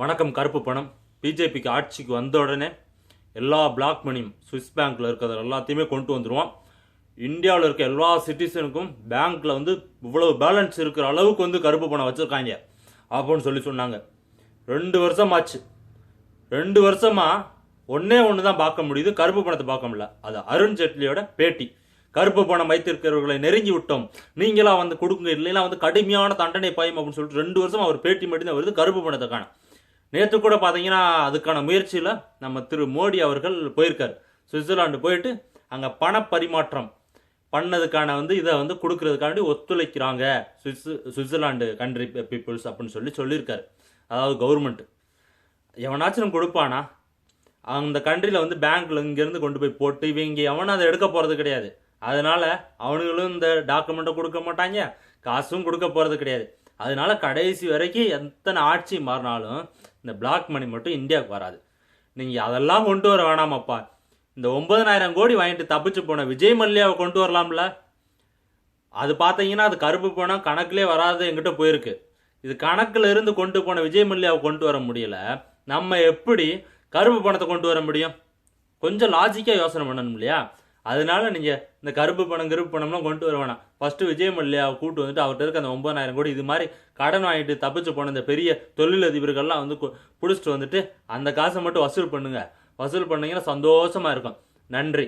வணக்கம் கருப்பு பணம். பிஜேபிக்கு ஆட்சிக்கு வந்த உடனே எல்லா பிளாக் மணியும் சுவிஸ் பேங்க்கில் இருக்கிறது எல்லாத்தையுமே கொண்டு வந்துடுவோம் இந்தியாவில் இருக்க எல்லா சிட்டிசனுக்கும் பேங்க்கில் வந்து இவ்வளவு பேலன்ஸ் இருக்கிற அளவுக்கு வந்து கருப்பு பணம் வச்சுருக்காங்க அப்படின்னு சொல்லி சொன்னாங்க. ரெண்டு வருஷம் ஆச்சு ரெண்டு வருஷமாக ஒன்றே ஒன்று தான் பார்க்க முடியுது கருப்பு பணத்தை பார்க்க முடியல. அது அருண் ஜேட்லியோட பேட்டி. கருப்பு பணம் வைத்திருக்கிறவர்களை நெருங்கி விட்டோம். நீங்களா வந்து கொடுங்க இல்லைன்னா வந்து கடுமையான தண்டனை பாயும் அப்படின்னு சொல்லிட்டு ரெண்டு வருஷம் அவர் பேட்டி மட்டும்தான் வருது கருப்பு பணத்தை காணும். நேற்று கூட பார்த்தீங்கன்னா அதுக்கான முயற்சியில் நம்ம திரு மோடி அவர்கள் போயிருக்கார். சுவிட்சர்லாந்து போயிட்டு அங்கே பண பரிமாற்றம் பண்ணதுக்கான வந்து இதை வந்து கொடுக்கறதுக்காண்டி ஒத்துழைக்கிறாங்க. சுவிட்சு சுவிட்சர்லாந்து கண்ட்ரி பீப்புள்ஸ் அப்படின்னு சொல்லி சொல்லியிருக்காரு. அதாவது கவர்மெண்ட் எவனாச்சும் கொடுப்பானா? அந்த கண்ட்ரியில் வந்து பேங்க்கில் இங்கேருந்து கொண்டு போய் போட்டு இவங்க எவனும் அதை எடுக்க போகிறது கிடையாது. அதனால் அவனுங்களும் இந்த டாக்குமெண்ட்டை கொடுக்க மாட்டாங்க. காசும் கொடுக்க போகிறது கிடையாது. அதனால கடைசி வரைக்கும் எத்தனை ஆட்சி மாறினாலும் இந்த பிளாக் மணி மட்டும் இந்தியாவுக்கு வராது. நீங்கள் அதெல்லாம் கொண்டு வர வேணாமப்பா. இந்த ஒன்பதனாயிரம் கோடி வாங்கிட்டு தப்பிச்சு போன விஜய் மல்லையாவை கொண்டு வரலாம்ல. அது பார்த்தீங்கன்னா அது கருப்பு பணம் கணக்கிலே வராது எங்கிட்ட போயிருக்கு. இது கணக்கில் இருந்து கொண்டு போன விஜய் மல்லையாவை கொண்டு வர முடியல. நம்ம எப்படி கருப்பு பணத்தை கொண்டு வர முடியும்? கொஞ்சம் லாஜிக்காக யோசனை பண்ணணும் இல்லையா? அதனால நீங்கள் இந்த கருப்பு பணம் கருப்பு பணம்லாம் கொண்டு வர வேணாம். ஃபஸ்ட்டு விஜய் மல்லையாவை கூட்டு வந்துட்டு அவர்கிட்ட இருக்க அந்த ஒன்பதாயிரம் கோடி இது மாதிரி கடன் வாங்கிட்டு தப்பிச்சு போன இந்த பெரிய தொழிலதிபர்கள்லாம் வந்து கு- வந்துட்டு அந்த காசை மட்டும் வசூல் பண்ணுங்கள் வசூல் பண்ணிங்கன்னா சந்தோஷமா இருக்கும். நன்றி.